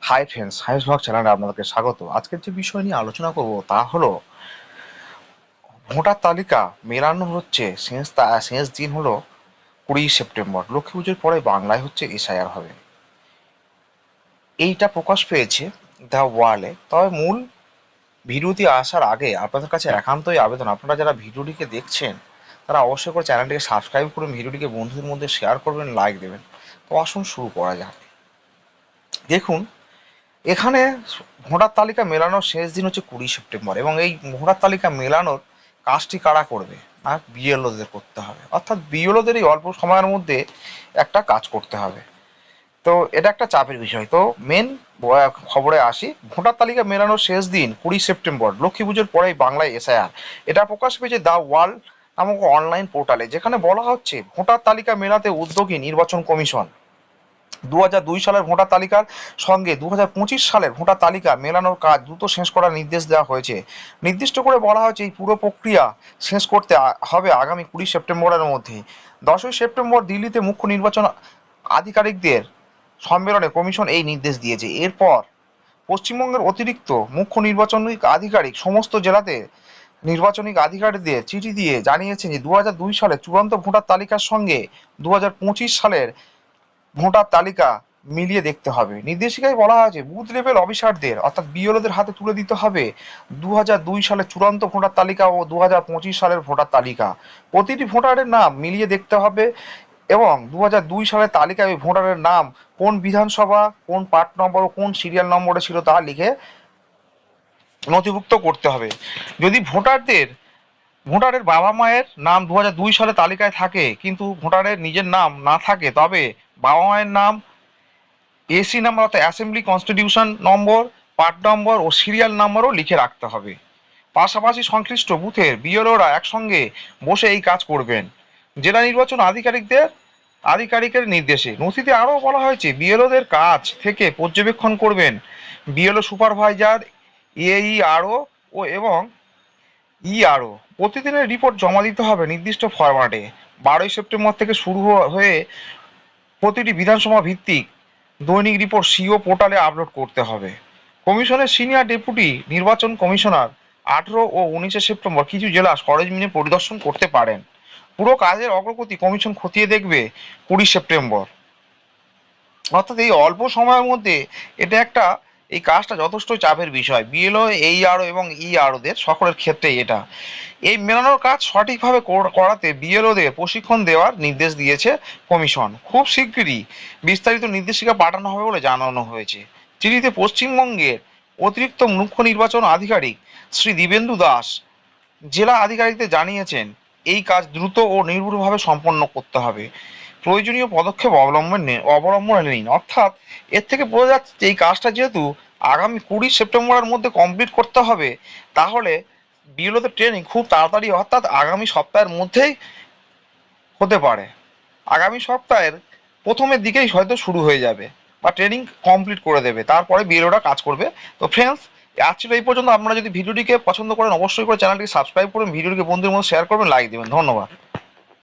Hi friends হাইস blog চ্যানেলে আপনাদেরকে স্বাগত। আজকের যে বিষয় নিয়ে আলোচনা করব তা হলো, ভোটার তালিকা মেলানো হচ্ছে শেষ তা- শেষ দিন হলো কুড়ি সেপ্টেম্বর। লক্ষ্মী পুজোর পরে বাংলায় হচ্ছে এসআইআর হবে। এইটা প্রকাশ পেয়েছে দ্য ওয়ালে তবে মূল ভিডিওটি আসার আগে আপনাদের কাছে একান্তই আবেদন। আপনারা যারা ভিডিওটিকে দেখছেন, তারা অবশ্যই করে চ্যানেলটিকে সাবস্ক্রাইব করুন, ভিডিওটিকে বন্ধুদের মধ্যে শেয়ার করবেন লাইক দেবেন। তো আসুন শুরু করা যাক। দেখুন, এখানে ভোটার তালিকা মেলানোর শেষ দিন হচ্ছে কুড়ি সেপ্টেম্বর এবং এই ভোটার তালিকা মেলানোর কাজটি কারা করবে? আর বিএলওদের করতে হবে। অর্থাৎ বিএলওদের এই অল্প সময়ের মধ্যে একটা কাজ করতে হবে। তো এটা একটা চাপের বিষয়। তো মেন খবরে আসি, ভোটার তালিকা মেলানোর শেষ দিন কুড়ি সেপ্টেম্বর, লক্ষ্মী পুজোর পরেই বাংলায় এসআইআর। এটা প্রকাশ পেয়েছে দ্য ওয়ার্ল্ড নামক অনলাইন পোর্টালে, যেখানে বলা হচ্ছে ভোটার তালিকা মেলাতে উদ্যোগী নির্বাচন কমিশন। দু সালের ভোটার তালিকার সঙ্গে দু হাজার পঁচিশ সালের ভোটার তালিকা মেলানোর কাজ দ্রুত শেষ করার নির্দেশ দেওয়া হয়েছে। নির্দিষ্ট করে বলা হয়েছে এই পুরো প্রক্রিয়া শেষ করতে হবে আগামী কুড়ি সেপ্টেম্বরের মধ্যে। দশই সেপ্টেম্বর দিল্লিতে মুখ্য নির্বাচন আধিকারিকদের সম্মেলনে কমিশন এই নির্দেশ দিয়েছে। এরপর পশ্চিমবঙ্গের অতিরিক্ত মুখ্য নির্বাচনিক আধিকারিক সমস্ত জেলাতে নির্বাচনিক আধিকারিকদের চিঠি দিয়ে জানিয়েছেন যে দু সালে চূড়ান্ত ভোটার তালিকার সঙ্গে দু হাজার পঁচিশ সালের ভোটার তালিকা মিলিয়ে দেখতে হবে। নির্দেশিকায় বলা হয়েছে বুথ লেভেল অফিসারদের অর্থাৎ বিএলওদের হাতে তুলে দিতে হবে দু দুই সালের চূড়ান্ত ভোটার তালিকা ও দু পঁচিশ সালের ভোটার তালিকা। প্রতিটি ভোটারের নাম মিলিয়ে দেখতে হবে এবং দু দুই সালের তালিকায় ওই ভোটারের নাম কোন বিধানসভা, কোন পার্ট নম্বর ও কোন সিরিয়াল নম্বরে ছিল তা লিখে নথিভুক্ত করতে হবে। যদি ভোটারদের, ভোটারের বাবা মায়ের নাম দু সালে তালিকায় থাকে, কিন্তু ভোটারের নিজের নাম না থাকে, তবে বাবা মায়ের নাম এসি নাম্বার অর্থাৎ অ্যাসেম্বলি কনস্টিটিউশন নম্বর পার্ট নম্বর ও সিরিয়াল নম্বরও লিখে রাখতে হবে। পাশাপাশি সংশ্লিষ্ট বুথের বিএলওরা একসঙ্গে বসে এই কাজ করবেন। জেলা নির্বাচন আধিকারিকদের আধিকারিকের নির্দেশে। নথিতে আরও বলা হয়েছে বিএলওদের কাজ থেকে পর্যবেক্ষণ করবেন বিএলও সুপারভাইজার এইআরও ও এবং ইআরও প্রতিদিনের রিপোর্ট জমা দিতে হবে নির্দিষ্ট ফরম্যাটে বারোই সেপ্টেম্বর থেকে শুরু হয়ে প্রতিটি বিধানসভা ভিত্তিক দৈনিক রিপোর্ট সিও পোর্টালে আপলোড করতে হবে। কমিশনের সিনিয়র ডেপুটি নির্বাচন কমিশনার আঠেরো ও উনিশে সেপ্টেম্বর কিছু জেলা সরেজমিনে পরিদর্শন করতে পারেন। পুরো কাজের অগ্রগতি কমিশন খতিয়ে দেখবে কুড়ি সেপ্টেম্বর। অর্থাৎ এই অল্প সময়ের মধ্যে এটা একটা এই কাজটা যথেষ্ট চাপের বিষয়। বিএলও এই আরও এবং ই আরওদের সকলের ক্ষেত্রে এটা। এই মেলানোর কাজ সঠিকভাবে কর- করাতে বিএলওদের প্রশিক্ষণ দেওয়ার নির্দেশ দিয়েছে কমিশন। খুব শিগগিরই বিস্তারিত নির্দেশিকা পাঠানো হবে বলে জানানো হয়েছে। চিঠিতে পশ্চিমবঙ্গের অতিরিক্ত মুখ্য নির্বাচন আধিকারিক শ্রী দিবেন্দু দাস জেলা আধিকারিকদের জানিয়েছেন, এই কাজ দ্রুত ও নির্ভুলভাবে সম্পন্ন করতে হবে। প্রয়োজনীয় পদক্ষেপ অবলম্বন অবলম্বন নিন। অর্থাৎ এর থেকে বোঝা যাচ্ছে এই কাজটা যেহেতু আগামী কুড়ি সেপ্টেম্বরের মধ্যে কমপ্লিট করতে হবে, তাহলে বিএলওতে ট্রেনিং খুব তাড়াতাড়ি অর্থাৎ আগামী সপ্তাহের মধ্যেই হতে পারে। আগামী সপ্তাহের প্রথমের দিকেই হয়তো শুরু হয়ে যাবে বা ট্রেনিং কমপ্লিট করে দেবে, তারপরে বিএলওরা কাজ করবে। তো ফ্রেন্ডস আজ ছিল এই পর্যন্ত। আপনারা যদি ভিডিওটিকে পছন্দ করেন, অবশ্যই করে চ্যানেলটিকে সাবস্ক্রাইব করুন, ভিডিওটিকে বন্ধুদের মধ্যে শেয়ার করবেন লাইক দেবেন। ধন্যবাদ।